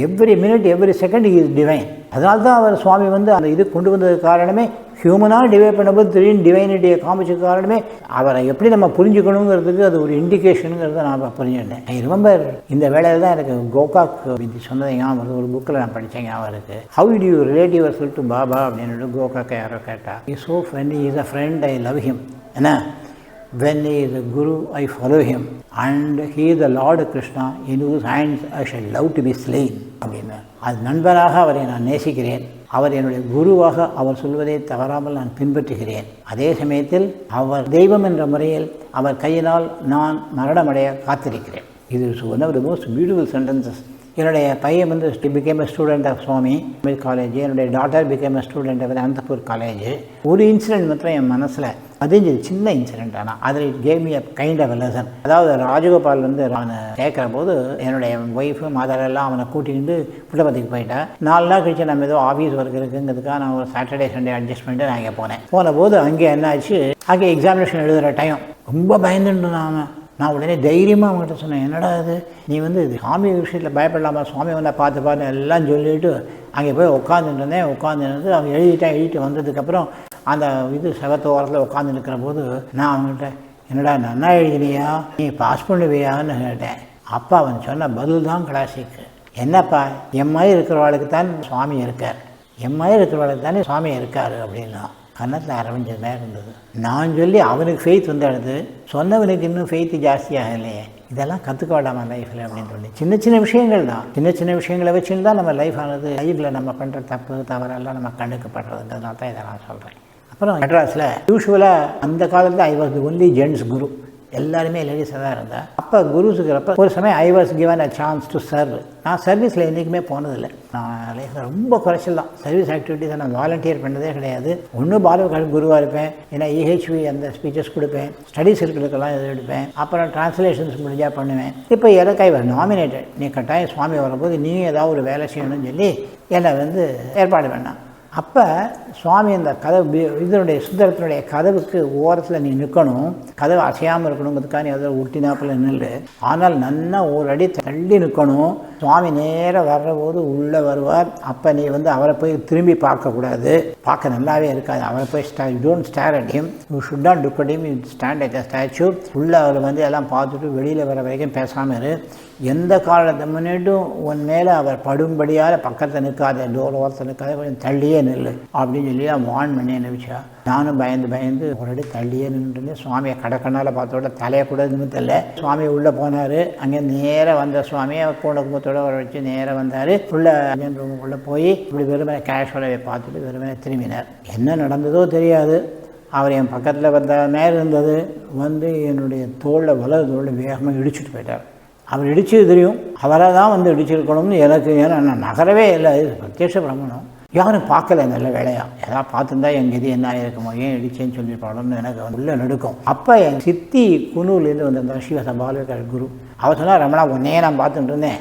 Speaker 2: Every minute every second is divine அதனால தான் அவர் சுவாமி வந்து அந்த இது கொண்டு வந்ததுக்கு காரணமே ஹியூமனாக டிவைட் பண்ணும்போது திடீர்னு டிவைனிட்டியை காமிச்சது காரணமே அவரை எப்படி நம்ம புரிஞ்சுக்கணுங்கிறதுக்கு அது ஒரு இண்டிகேஷனுங்கிறத நான் புரிஞ்சுட்டேன் ஐ ரிமெம்பர் இந்த வேலையில் தான் எனக்கு கோகாக் விதி சொன்னது ஞாபகம் வருது. ஒரு புக்கில் நான் படித்தேன் ஞாபகம் இருக்குது ஹவு டு யூ ரிலேட்டிவ் சொல்லிட்டு டு பாபா அப்படின்னு கோகாக் யாரோ கேட்டா is so friend is a friend I love him என்ன? When he is a guru, I follow him. And he is the Lord Krishna, in whose hands I shall love to be slain. அப்படின்னு. அது நண்பராக அவரை நான் நேசிக்கிறேன். அவர் என்னுடைய குருவாக அவர் சொல்வதை தவறாமல் நான் பின்பற்றுகிறேன். அதே சமயத்தில் அவர் தெய்வம் என்ற முறையில் அவர் கையினால் நான் மரணமடைய காத்திருக்கிறேன். இது one of the most beautiful sentences என்னுடைய பையன் வந்து became a student of Swami college என்னுடைய daughter became a student of Anantapur college ஒரு இன்சிடென்ட் மாத்திரம் என் மனசில் பதிஞ்சது. சின்ன இன்சிடென்ட் ஆனால் அதில் it came a kind of lesson அதாவது ராஜகோபால் வந்து அவனை கேட்குற போது என்னுடைய ஒய்ஃபு மதர் எல்லாம் அவனை கூட்டிகிட்டு புட்டபத்திக்கு போயிட்டேன் நாலு நாள் கழிச்சு நம்ம ஏதோ ஆஃபீஸ் ஒர்க் இருக்குங்கிறதுக்காக நான் ஒரு சாட்டர்டே சண்டே அட்ஜஸ்ட் பண்ணிட்டு நான் இங்கே போனேன். போன போது அங்கே என்ன ஆச்சு அங்கே எக்ஸாமினேஷன் எழுதுகிற டைம் ரொம்ப பயந்துட்டு நான் நான் உடனே தைரியமாக அவங்ககிட்ட சொன்னேன் என்னடா இது? நீ வந்து இது சாமி விஷயத்தில் பயப்படலாமா? சுவாமி வந்தால் பார்த்து பார்த்து எல்லாம் சொல்லிட்டு அங்கே போய் உட்காந்துட்டு உட்காந்துருந்து அவங்க எழுதிட்டேன். எழுதிட்டு வந்ததுக்கப்புறம் அந்த இது செவத்து ஓரத்தில் உட்காந்து இருக்கிற போது நான் அவங்ககிட்ட என்னடா நன்னா எழுதினியா? நீ பாஸ் பண்ணுவியான்னு கேட்டேன். அப்பா அவன் சொன்ன பதில் தான் கிளாசிக்கு என்னப்பா என் மாதிரி இருக்கிறவளுக்கு தான் சுவாமி இருக்கார். என் மாதிரி இருக்கிறவளுக்கு தானே சுவாமி இருக்கார் அப்படின்னா. கன்னத்தில் அரவிஞ்சது இருந்தது. நான் சொல்லி அவனுக்கு ஃபெய்த் வந்துடுது சொன்னவனுக்கு இன்னும் ஃபெய்த்து ஜாஸ்தியாக இல்லையே இதெல்லாம் கற்றுக்க வேண்டாமா லைஃப்பில் அப்படின்னு சொல்லி. சின்ன சின்ன விஷயங்கள் தான். சின்ன சின்ன விஷயங்களை வச்சுன்னு தான் நம்ம லைஃப் ஆனது லைஃப்பில் நம்ம பண்ணுற தப்பு தவறெல்லாம் நம்ம கண்டுக்கப்படுறதுங்கிறதுனால தான் இதை நான் சொல்கிறேன் அப்புறம் மெட்ராஸில் யூஸ்வலாக அந்த காலத்தில் I was only gents guru. எல்லாருமே லேடிஸாக தான் இருந்தால் அப்போ குரு இருக்கிறப்ப ஒரு சமயம் I was given a chance to serve நான் சர்வீஸில் என்றைக்குமே போனதில்லை. நான் ரொம்ப குறைச்சல் தான். சர்வீஸ் ஆக்டிவிட்டிஸை நான் வாலண்டியர் பண்ணதே கிடையாது. ஒன்றும் பாலவர்கள் குருவாக இருப்பேன். ஏன்னா இஹெச்வி அந்த ஸ்பீச்சஸ் கொடுப்பேன். ஸ்டடி சர்க்கிளுக்கெல்லாம் இது எடுப்பேன். அப்புறம் டிரான்ஸ்லேஷன்ஸ் முடிஞ்சால் பண்ணுவேன். இப்போ எனக்கு ஐ வாஸ் நாமினேட்டட் நீ கட்டாயம் சுவாமி வரும்போது நீ ஏதாவது ஒரு வேலை செய்யணும்னு சொல்லி என்னை வந்து ஏற்பாடு பண்ணான். அப்போ சுவாமி அந்த கதவு இதனுடைய சுந்தரத்தினுடைய கதவுக்கு ஓரத்தில் நீ நிற்கணும் கதவு அசையாமல் இருக்கணுங்கிறதுக்காக நீ அதில் ஒட்டினாப்பில் நில்லு. ஆனால் நல்லா ஒரு அடி தள்ளி நிற்கணும் சுவாமி நேராக வர்ற போது உள்ளே வருவார். அப்போ நீ வந்து அவரை போய் திரும்பி பார்க்கக்கூடாது பார்க்க நல்லாவே இருக்காது. அவரை போய் ஸ்டா யூ டோன்ட் ஸ்டேர் அடியும் you should not look at you stand at statue உள்ளே அவர் வந்து எல்லாம் பார்த்துட்டு வெளியில் வர வரைக்கும் பேசாமல் இரு. எந்த காலத்தை முன்னிட்டும் உன் மேலே அவர் படும்படியால் பக்கத்தில் நிற்காத டோர் ஓரத்தில் நிற்காத கொஞ்சம் தள்ளியே நில்லு அப்படின்னு சொல்லி அவன் வார்ன் பண்ணி நினைச்சா நானும் பயந்து பயந்து ஒரு அடி தள்ளியே நின்று சுவாமியை கடக்கண்ணால் பார்த்தோட தலையை கூட நிமித்தல சுவாமி உள்ளே போனார். அங்கே நேராக வந்த சுவாமியை கூட குடும்பத்தோட வர வச்சு நேராக வந்தார். உள்ள அஞ்சன் ரூமுக்குள்ளே போய் இப்படி வெறுமனை கேஷுவலாக பார்த்துட்டு வெறுமனை திரும்பினார். என்ன நடந்ததோ தெரியாது. அவர் என் பக்கத்தில் வந்த நேரம் இருந்தது. வந்து என்னுடைய தோளில் வலது தோளில் வேகமாக இடிச்சிட்டு போயிட்டார். அவர் இடிச்சது தெரியும். அவரை தான் வந்து இடிச்சிருக்கணும்னு எனக்கு ஏன்னா நான் நகரவே இல்லை. இது பிரத்யட்ச பிரம்மணம் யாரும் பார்க்கல நல்ல வேலையா. ஏதாவது பார்த்துருந்தா என் கதி என்ன இருக்குமோ ஏன் இடிச்சேன்னு சொல்லியிருப்பாளோன்னு எனக்கு உள்ளே உள்ள நடுக்கும். அப்போ என் சித்தி குனூர்லேருந்து வந்திருந்தா சிவச குரு அவர் சொன்னா ரமணா உன்னையே நான் பார்த்துட்டு இருந்தேன்.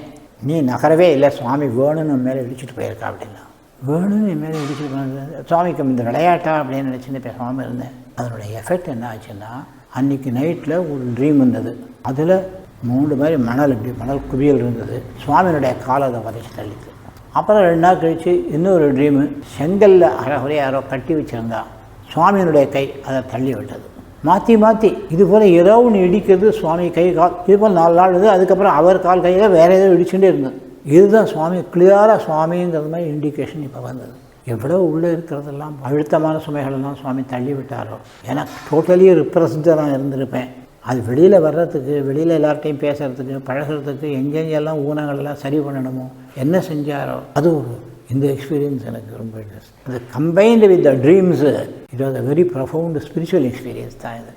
Speaker 2: நீ நகரவே இல்லை. சுவாமி வேணும்னு மேலே இடிச்சுட்டு போயிருக்கா அப்படின்னா. வேணும்னு என் மேலே இடிச்சுட்டு போயிருந்தேன் சுவாமிக்கு இந்த விளையாட்டா? அப்படின்னு நினச்சின்னு பேசாமல் இருந்தேன். அதனுடைய எஃபெக்ட் என்ன ஆச்சுன்னா அன்னைக்கு நைட்டில் ஒரு ட்ரீம் வந்தது. அதில் மூணு மாதிரி மணல் இப்படி மணல் குவியல் இருந்தது. சுவாமியினுடைய காலை அதை வதைச்சு தள்ளிக்கு அப்புறம் ரெண்டு நாள் கழித்து இன்னொரு ட்ரீமு செங்கல்ல அறகுறைய யாரோ கட்டி வச்சிருந்தா சுவாமியினுடைய கை அதை தள்ளி விட்டது. மாற்றி மாற்றி இது போல் ஏதோ ஒன்று இடிக்கிறது சுவாமி கை கால் இது போல் நாலு நாள் இது அதுக்கப்புறம் அவர் கால் கையில் வேறு ஏதோ இடிச்சுட்டே இருந்தது. இதுதான் சுவாமி கிளியராக சுவாமிங்கிறது மாதிரி இண்டிகேஷன் இப்போ வந்தது. எவ்வளோ உள்ளே இருக்கிறதெல்லாம் அழுத்தமான சுமைகளெல்லாம் சுவாமி தள்ளி விட்டாரோ. எனக்கு டோட்டலி ரிப்ரசண்டாக நான் இருந்திருப்பேன். அது வெளியில் வர்றதுக்கு வெளியில் எல்லார்ட்டையும் பேசுகிறதுக்கு பழகுறதுக்கு எங்கெங்கெல்லாம் ஊனங்கள்லாம் சரி பண்ணணுமோ என்ன செஞ்சாரோ அது ஒரு இந்த எக்ஸ்பீரியன்ஸ் எனக்கு ரொம்ப இன்ட்ரெஸ்ட் அது combined with the dreams it was a very profound spiritual experience தான் இது.